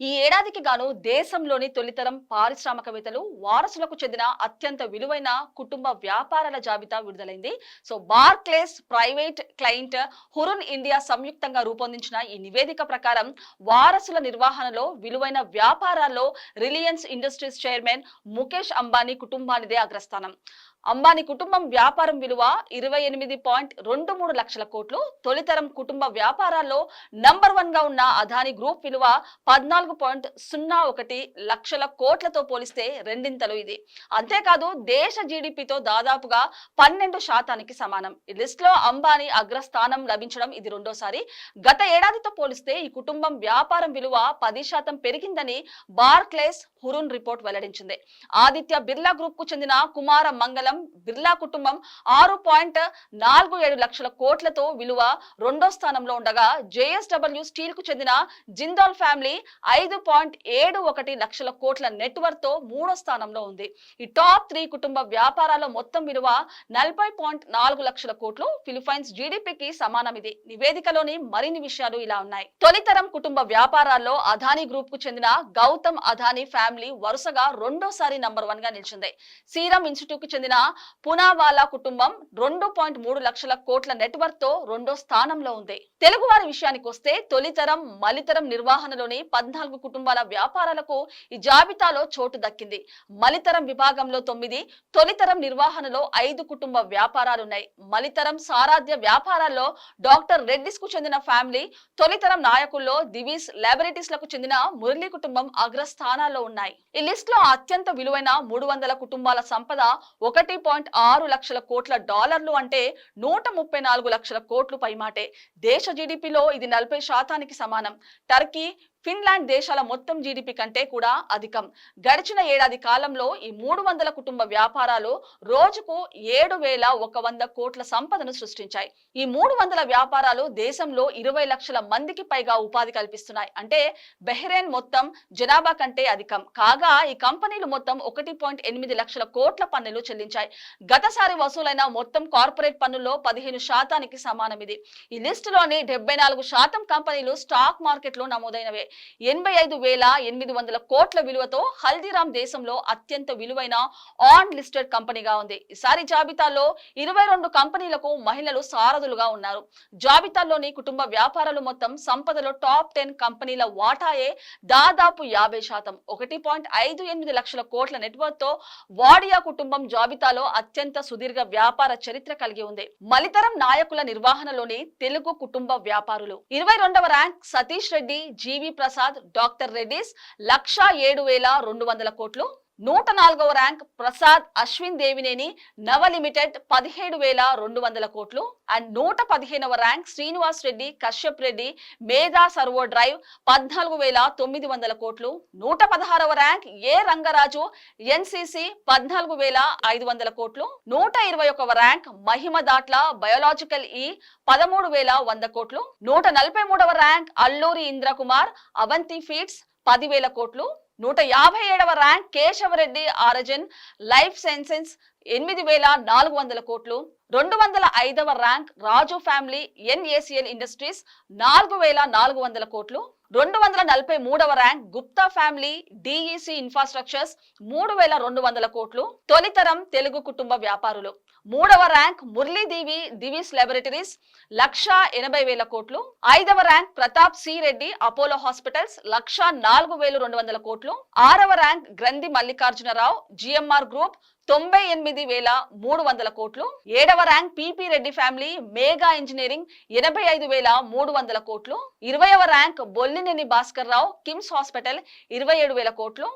ఈ ఏడాదికి గాను దేశంలోని తొలితరం పారిశ్రామికవేత్తలు వారసులకు చెందిన అత్యంత విలువైన కుటుంబ వ్యాపారాల జాబితా విడుదలైంది. So Barclays private client Hurun India సంయుక్తంగా రూపొందించిన ఈ నివేదిక ప్రకారం వారసుల నిర్వహణలో విలువైన వ్యాపారాల్లో Reliance Industries chairman Mukesh Ambani కుటుంబానిదే అగ్రస్థానం. అంబానీ కుటుంబం వ్యాపారం విలువ ఇరవై ఎనిమిది పాయింట్ రెండు మూడు లక్షల కోట్లు. తొలితరం కుటుంబ వ్యాపారాల్లో నంబర్ వన్గా ఉన్న అదానీ గ్రూప్ విలువ పద్నాలుగు పాయింట్ సున్నా ఒకటి లక్షల కోట్లతో పోలిస్తే రెండింతలు ఇది. అంతేకాదు దేశ జీడిపితో దాదాపుగా పన్నెండు శాతానికి సమానం. ఈ లిస్ట్లో అంబానీ అగ్రస్థానం లభించడం ఇది రెండోసారి. గత ఏడాదితో పోలిస్తే ఈ కుటుంబం వ్యాపారం విలువ పది శాతం పెరిగిందని బార్క్లేస్ హురున్ రిపోర్ట్ వెల్లడించింది. ఆదిత్య బిర్లా గ్రూప్కు చెందిన కుమార మంగళం బిర్లా కుటుంబం ఆరు పాయింట్ నాలుగు ఏడు లక్షల కోట్లతో విలువ రెండో స్థానంలో ఉండగా జేఎస్డబ్ల్యూ స్టీల్కు చెందిన జిందాల్ ఫ్యామిలీ ఐదు పాయింట్ ఏడు ఒకటి లక్షల కోట్ల నెట్వర్క్తో మూడో స్థానంలో ఉంది. ఈ టాప్ త్రీ కుటుంబ వ్యాపారాల మొత్తం విలువ నలభై పాయింట్ నాలుగు లక్షల కోట్లు. ఫిలిపైన్స్ జీడిపికి సమానం ఇది. నివేదికలోని మరిన్ని విషయాలు ఇలా ఉన్నాయి. తొలితరం కుటుంబ వ్యాపారాల్లో అదానీ గ్రూప్కు చెందిన గౌతమ్ అదానీ ఫ్యామిలీ వరుసగా రెండోసారి నంబర్ వన్గా నిలిచింది. సీరం ఇన్స్టిట్యూట్కు చెందిన పునావాలా కుటుంబం రెండు పాయింట్ మూడు లక్షల కోట్ల నెట్వర్క్తో రెండో స్థానంలో ఉంది. తెలుగు వారి విషయానికి వస్తే తొలితరం మలితరం నిర్వహణలోని పద్నాలుగు కుటుంబాల వ్యాపారాలకు ఈ జాబితాలో చోటు దక్కింది. మలితరం విభాగంలో తొమ్మిది తొలితరం నిర్వహణలో ఐదు కుటుంబ వ్యాపారాలున్నాయి. మలితరం సారాధ్య వ్యాపారాల్లో డాక్టర్ రెడ్డిస్కు చెందిన ఫ్యామిలీ తొలితరం నాయకుల్లో దివీస్ లాబొరేటరీస్లకు చెందిన మురళీ కుటుంబం అగ్రస్థానాల్లో ఉన్నాయి. ఈ లిస్ట్లో అత్యంత విలువైన మూడు వందల కుటుంబాల సంపద ఒకటి పాయింట్ ఆరు లక్షల కోట్ల డాలర్లు అంటే నూట ముప్పై నాలుగు లక్షల కోట్లు పైమాటే. దేశ జీడిపిలో ఇది నలభై శాతానికి సమానం. టర్కీ ఫిన్లాండ్ దేశాల మొత్తం జీడిపి కంటే కూడా అధికం. గడిచిన ఏడాది కాలంలో ఈ మూడు వందల కుటుంబ వ్యాపారాలు రోజుకు ఏడు వేల ఒక వంద కోట్ల సంపదను సృష్టించాయి. ఈ మూడు వందల వ్యాపారాలు దేశంలో ఇరవై లక్షల మందికి పైగా ఉపాధి కల్పిస్తున్నాయి. అంటే బెహ్రెయిన్ మొత్తం జనాభా కంటే అధికం. కాగా ఈ కంపెనీలు మొత్తం ఒకటి పాయింట్ ఎనిమిది లక్షల కోట్ల పన్నులు చెల్లించాయి. గతసారి వసూలైన మొత్తం కార్పొరేట్ పన్నుల్లో పదిహేను శాతానికి సమానం ఇది ఈ లిస్టులోని డెబ్బై నాలుగు శాతం కంపెనీలు స్టాక్ మార్కెట్లో నమోదైనవే. ఎనభై ఐదు వేల ఎనిమిది వందల కోట్ల విలువతో హల్దీరామ్ దేశంలో అత్యంత విలువైన ఆన్ లిస్టెడ్ కంపెనీగా ఉంది. ఈసారి జాబితాలో ఇరవై రెండు కంపెనీలకు మహిళలు సారథులుగా ఉన్నారు. జాబితాలోని కుటుంబ వ్యాపారాలు మొత్తం సంపదలో టాప్ టెన్ కంపెనీల వాటాయే దాదాపు యాభై శాతం. ఒకటి పాయింట్ ఐదు ఎనిమిది లక్షల కోట్ల నెట్వర్క్తో వాడియా కుటుంబం జాబితాలో అత్యంత సుదీర్ఘ వ్యాపార చరిత్ర కలిగి ఉంది. మలితరం నాయకుల నిర్వహణలోని తెలుగు కుటుంబ వ్యాపారులు. ఇరవై రెండవ rank Satish Reddy G V Prasad doctor Reddy's లక్షా ఏడు వేల రెండు వందల కోట్లు నూట నాలుగవ ర్యాంక్ ప్రసాద్ అశ్విన్ దేవినేని నవ లిమిటెడ్ పదిహేడు వేల రెండు వందల కోట్లు. అండ్ నూట పదిహేనవ rank Srinivas Reddy Kashyap Reddy Medha servo drive పద్నాలుగు వేల తొమ్మిది వందల కోట్లు. నూట పదహారవ ర్యాంక్ ఏ రంగరాజు ఎన్సిసి పద్నాలుగు వేల ఐదు వందల కోట్లు. నూట ఇరవై ఒకవ rank Mahima Datla biological E పదమూడు వేల వంద కోట్లు. నూట నలభై మూడవ ర్యాంక్ అల్లూరి ఇంద్రకుమార్ అవంతి ఫీడ్స్ పదివేల కోట్లు. నూట యాభై ఏడవ rank Keshavareddy Aragen life sciences ఎనిమిది వేల నాలుగు వందల కోట్లు. రెండు వందల ఐదవ rank Raju family NACL industries నాలుగు వేల నాలుగు వందల కోట్లు. రెండు వందల నలభై మూడవ rank Gupta family DEC infrastructures మూడు వేల రెండు వందల కోట్లు. తొలితరం తెలుగు కుటుంబ వ్యాపారులు. మూడవ ర్యాంక్ మురళీదేవి దివిస్ లాబొరేటరీస్ లక్ష ఎనభై వేల కోట్లు. ఐదవ rank Pratap C Reddy Apollo hospitals లక్ష నాలుగు వేలు రెండు వందల కోట్లు. ఆరవ ర్యాంక్ గ్రంథి మల్లికార్జునరావు జిఎంఆర్ గ్రూప్ తొంభై ఎనిమిది వేల మూడు వందల కోట్లు. ఏడవ rank P P Reddy family Megha engineering ఎనభై ఐదు వేల మూడు వందల కోట్లు. ఇరవైవ rank Bollineni Bhaskar Rao KIMS hospital ఇరవై ఏడు వేల కోట్లు.